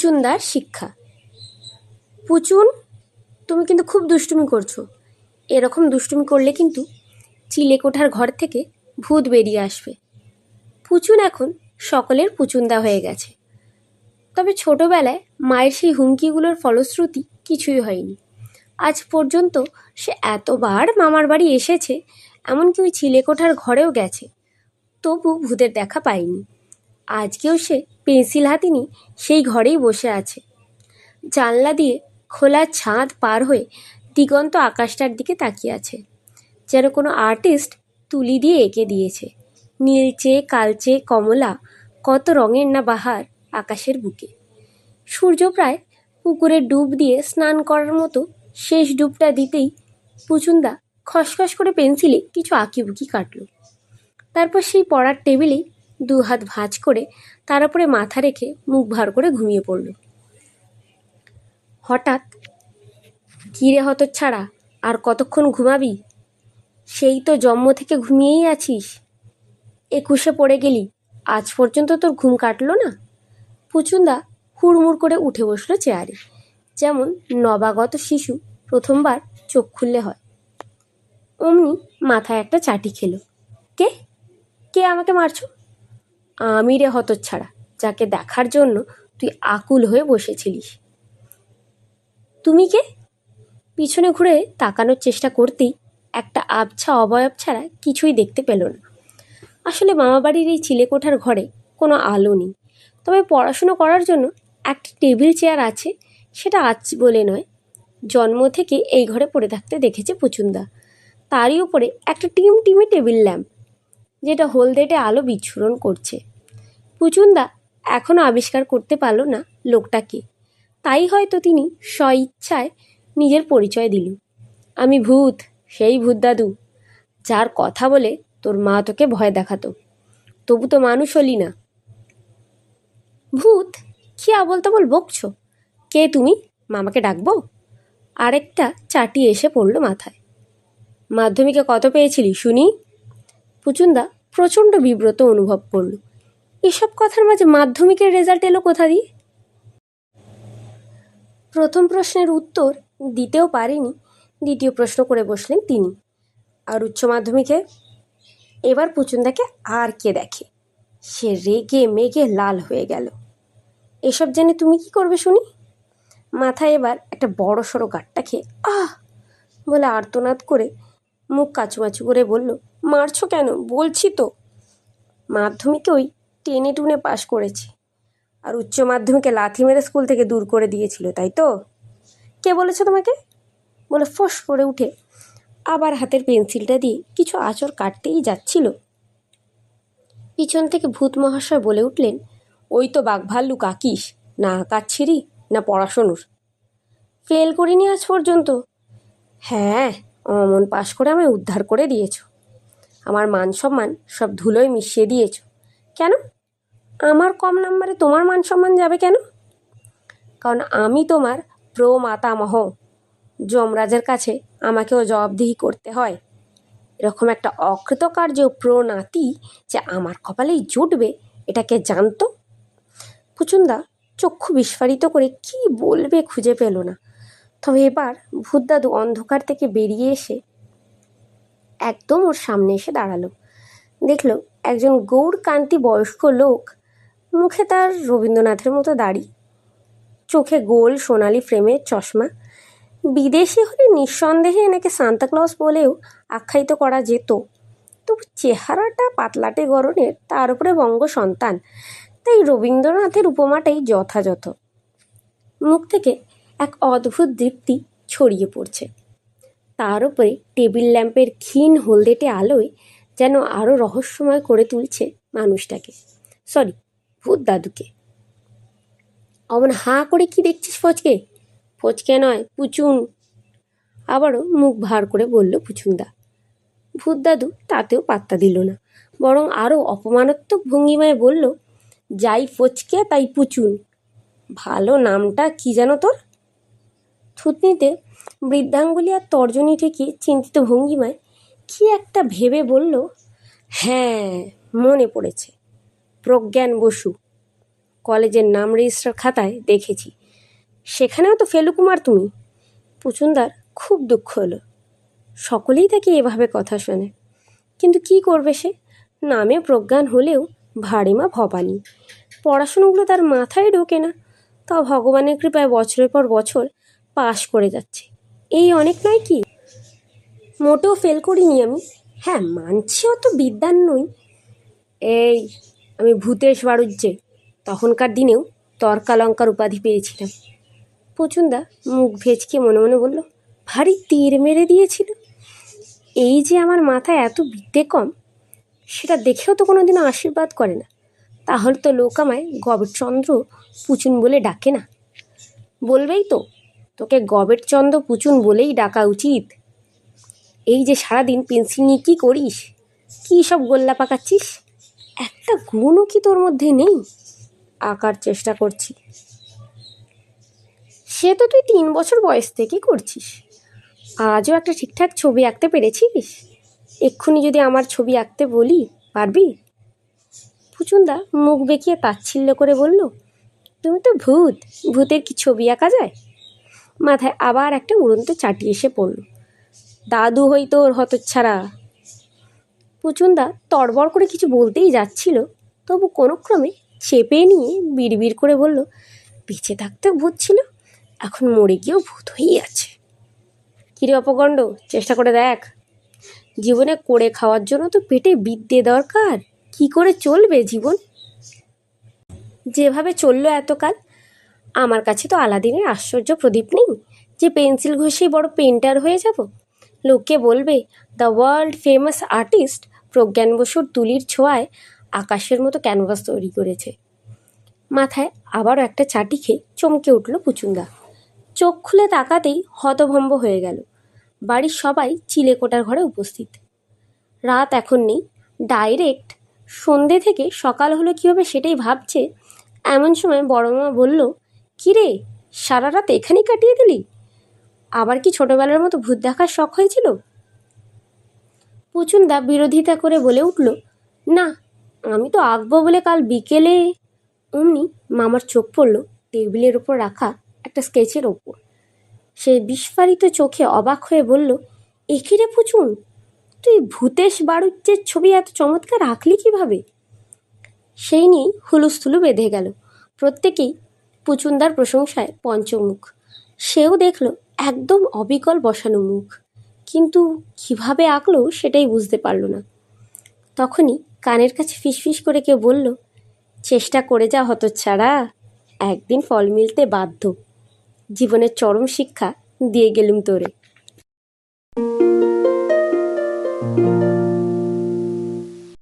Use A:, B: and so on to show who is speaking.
A: পুচুনদার শিক্ষা। পুচুন, তুমি কিন্তু খুব দুষ্টুমি করছ। এরকম দুষ্টুমি করলে কিন্তু চিলেকোঠার ঘর থেকে ভূত বেরিয়ে আসবে। পুচুন এখন সকলের পুচুন্দা হয়ে গেছে। তবে ছোটবেলায় মায়ের সেই হুমকিগুলোর ফলশ্রুতি কিছুই হয়নি। আজ পর্যন্ত সে এতবার মামার বাড়ি এসেছে, এমনকি ওই চিলেকোঠার ঘরেও গেছে। তবু ভূতের দেখা পায়নি আজকেও সে পেন্সিল হাতে নিয়ে সেই ঘরেই বসে আছে। জানলা দিয়ে খোলা ছাদ পার হয়ে দিগন্ত আকাশটার দিকে তাকিয়ে আছে। যেন কোনো আর্টিস্ট তুলি দিয়ে এঁকে দিয়েছে। নীলচে, কালচে, কমলা, কত রঙের না বাহার আকাশের বুকে। সূর্য প্রায় পুকুরে ডুব দিয়ে স্নান করার মতো শেষ ডুবটা দিতেই পুচুন্দা খসখস করে পেন্সিলে কিছু আঁকিবুকি কাটল। তারপর সেই পড়ার টেবিলেই দু হাত ভাঁজ করে তার উপরে মাথা রেখে মুখ ভার করে ঘুমিয়ে পড়ল। হঠাৎ, কিরে হত ছাড়া আর কতক্ষণ ঘুমাবি? সেই তো জন্ম থেকে ঘুমিয়েই আছিস। একুশে পড়ে গেলি, আজ পর্যন্ত তোর ঘুম কাটলো না? পুচুন্দা হুড়মুড় করে উঠে বসল চেয়ারে। যেমন নবাগত শিশু প্রথমবার চোখ খুললে হয়। অমনি মাথায় একটা চাটি খেলো। কে? কে আমাকে মারছো? আমি রে হতচ্ছাড়া, যাকে দেখার জন্য তুই আকুল হয়ে বসেছিলিস। তুমি কে? পিছনে ঘুরে তাকানোর চেষ্টা করতেই একটা আবছা অবয়ব ছাড়া কিছুই দেখতে পেল না। আসলে মামাবাড়ির এই চিলেকোঠার ঘরে কোনো আলো নেই। তবে পড়াশুনো করার জন্য একটা টেবিল চেয়ার আছে, সেটা আজ বলে নয়, জন্ম থেকে এই ঘরে পড়ে থাকতে দেখেছে পুচুন্দা। তারই উপরে একটা টিম টিমে টেবিল ল্যাম্প, যেটা হলদেটে আলো বিচ্ছুরণ করছে। পুচুন্দা এখনও আবিষ্কার করতে পারল না লোকটা কে তাই হয়তো তিনি স্বইচ্ছায় নিজের পরিচয় দিল আমি ভূত, সেই ভূত দাদু, যার কথা বলে তোর মা তোকে ভয় দেখাতো। তবু তো মানুষ হলি না। ভূত, কি আবল তাবল বকছো? কে তুমি? মামাকে ডাকবো? আরেকটা চাটি এসে পড়ল মাথায়। মাধ্যমিকে কত পেয়েছিলি শুনি? পুচুন্দা প্রচণ্ড বিব্রত অনুভব করল। এসব কথার মাঝে মাধ্যমিকের রেজাল্ট এলো কোথা দিয়ে? প্রথম প্রশ্নের উত্তর দিতেও পারেনি। দ্বিতীয় প্রশ্ন করে বসলেন তিনি। আর উচ্চ মাধ্যমিকে? এবার পুচুন্দাকে আর কে দেখে? সে রেগে মেগে লাল হয়ে গেল। এসব জেনে তুমি কি করবে শুনি? মাথায় এবার একটা বড় সড়ো গাঁটটা খেয়ে আহ! বলে আর্তনাদ করে মুখ কাচুমাচু করে বলল, মারছো কেন? বলছি তো। মাধ্যমিকে ওই টেনে টুনে পাশ করেছি। আর উচ্চ মাধ্যমিকে লাথি মেরে স্কুল থেকে দূর করে দিয়েছিল, তাই তো? কে বলেছে তোমাকে? বলে ফোঁস করে উঠে আবার হাতের পেন্সিলটা দিয়ে কিছু আঁচড় কাটতেই যাচ্ছিল। পিছন থেকে ভূত মহাশয় বলে উঠলেন, ওই তো বাঘ ভাল্লুক আঁকিস না আঁকাচ্ছিরি না পড়াশোনোর। ফেল করিনি আজ পর্যন্ত। হ্যাঁ অমন পাশ করে আমায় উদ্ধার করে দিয়েছ। আমার মান সম্মান সব ধুলোয় মিশিয়ে দিয়েছ। কেন? আমার কম নাম্বারে তোমার মান সম্মান যাবে কেন? কারণ আমি তোমার প্রো মাতামহ যমরাজের কাছে আমাকেও জবাবদিহি করতে হয়। এরকম একটা অকৃতকার্য প্রনাতি যে আমার কপালেই জুটবে এটাকে জানতো? পুচুন্দা চক্ষু বিস্ফারিত করে কি বলবে খুঁজে পেল না। তবে এবার ভূতদাদু অন্ধকার থেকে বেরিয়ে এসে একদম ওর সামনে এসে দাঁড়াল। দেখল একজন গৌরকান্তি বয়স্ক লোক মুখে তার রবীন্দ্রনাথের মতো দাড়ি, চোখে গোল সোনালি ফ্রেমের চশমা, বিদেশি হলে নিঃসন্দেহে এনাকে সান্তাক্লজ বলেও আখ্যায়িত করা যেত। তবু চেহারাটা পাতলাটে গরনের তার উপরে বঙ্গ সন্তান, তাই রবীন্দ্রনাথের উপমাটাই যথাযথ। মুখ থেকে এক অদ্ভুত দীপ্তি ছড়িয়ে পড়ছে। তার উপরে টেবিল ল্যাম্পের ক্ষীণ হলদেটে আলোয় যেন আরও রহস্যময় করে তুলছে মানুষটাকে। সরি ভূত দাদুকে। অমন হাঁ করে কি দেখছিস ফচকে ফচকে নয়, পুচুন। আবারও মুখ ভার করে বলল পুচুন্দা। ভূত দাদু তাতেও পাত্তা দিল না, বরং আরও অপমানাত্মক ভঙ্গিমায় বলল, যাই ফচকে তাই পুচুন। ভালো নামটা কি জানো তোর? থুতনিতে বৃদ্ধাঙ্গুলি আর তর্জনী থেকে চিন্তিত ভঙ্গিমায় কি একটা ভেবে বলল হ্যাঁ মনে পড়েছে। প্রজ্ঞান বসু, কলেজের নাম রেজিস্টার খাতায় দেখেছি। সেখানেও তো ফেলুকুমার তুমি। পুচুন্দার খুব দুঃখ হলো। সকলেই তাকে এভাবে কথা শোনে। কিন্তু কি করবে সে? নামে প্রজ্ঞান হলেও ভারিমা ভবানী। পড়াশুনোগুলো তার মাথায় ঢোকে না। তা ভগবানের কৃপায় বছরের পর বছর পাশ করে যাচ্ছে। এই অনেক নয় কি? মোটেও ফেল করিনি আমি। হ্যাঁ মানছি অত বিদ্যার নই। এই, আমি ভূতেশ বাড়ুজ্জে তখনকার দিনেও তর্কালঙ্কার উপাধি পেয়েছিলাম। পচুন্দা মুখ ভেজকে মনে মনে বলল, ভারী তীর মেরে দিয়েছিল। এই যে আমার মাথায় এত বিদ্যে কম, সেটা দেখেও তো কোনো দিনও আশীর্বাদ করে না। তাহলে তো লোক আমায় গবেটচন্দ্র পুচুন বলে ডাকে না। বলবেই তো, তোকে গবেটচন্দ্র পুচুন বলেই ডাকা উচিত। এই যে সারাদিন পেন্সিল নিয়ে কী করিস? কী সব গোল্লা পাকাচ্ছিস? একটা গুণও কি তোর মধ্যে নেই? আঁকার চেষ্টা করছি। সে তো তুই তিন বছর বয়স থেকে করছিস। আজও একটা ঠিকঠাক ছবি আঁকতে পেরেছিস? এক্ষুনি যদি আমার ছবি আঁকতে বলি, পারবি? পুচুন্দা মুখ বেঁকিয়ে তাচ্ছিল্য করে বলল, তুমি তো ভূত, ভূতের কি ছবি আঁকা যায়? মাথায় আবার একটা উড়ন্ত চাটি এসে পড়ল। দাদু হই তোর হতচ্ছাড়া। পুচুন্দা তড়বড় করে কিছু বলতেই যাচ্ছিল, তবু কোনোক্রমে চেপে নিয়ে বিড়বিড় করে বলল, বেঁচে থাকতেও ভূত ছিল, এখন মরে গিয়েও ভূত হয়েই আছে। কিরে অপগণ্ড, চেষ্টা করে দেখ। জীবনে করে খাওয়ার জন্য তো পেটে বিদ্যে দরকার, কি করে চলবে জীবন? যেভাবে চলল এতকাল, আমার কাছে তো আলাদিনের আশ্চর্য প্রদীপ নেই যে পেন্সিল ঘষেই বড় পেন্টার হয়ে যাব। লোকে বলবে the world famous artist Pragyan বসুর তুলির ছোঁয়ায় আকাশের মতো ক্যানভাস তৈরি করেছে। মাথায় আবারও একটা চাটি খেয়ে চমকে উঠল পুচুন্দা চোখ খুলে তাকাতেই হতভম্ব হয়ে গেল। বাড়ির সবাই চিলেকোটার ঘরে উপস্থিত। রাত এখন নেই। ডাইরেক্ট সন্ধে থেকে সকাল হলো কী হবে সেটাই ভাবছে, এমন সময় বড় মামা বলল, কিরে, সারা রাত এখানেই কাটিয়ে দিলি? আবার কি ছোটবেলার মতো ভূত দেখার শখ হয়েছিল? পুচুন্দা বিরোধিতা করে বলে উঠল, না, আমি তো আঁকবো বলে কাল বিকেলে। অমনি মামার চোখ পড়ল টেবিলের ওপর রাখা একটা স্কেচের ওপর। সে বিস্ফারিত চোখে অবাক হয়ে বলল, একি রে পুচুন, তুই ভূতেশ বাড়ুজ্যের ছবি এত চমৎকার আঁকলি কীভাবে? সেই নিয়েই হুলুস্থুলু বেঁধে গেল। প্রত্যেকেই পুচুন্দার প্রশংসায় পঞ্চমুখ। সেও দেখল একদম অবিকল বসানো মুখ। কিন্তু কীভাবে আঁকলো সেটাই বুঝতে পারল না। তখনই কানের কাছে ফিসফিস করে কেউ বলল, চেষ্টা করে যা হতচ্ছাড়া। একদিন ফল মিলতে বাধ্য। জীবনের চরম শিক্ষা দিয়ে গেলুম তোরে।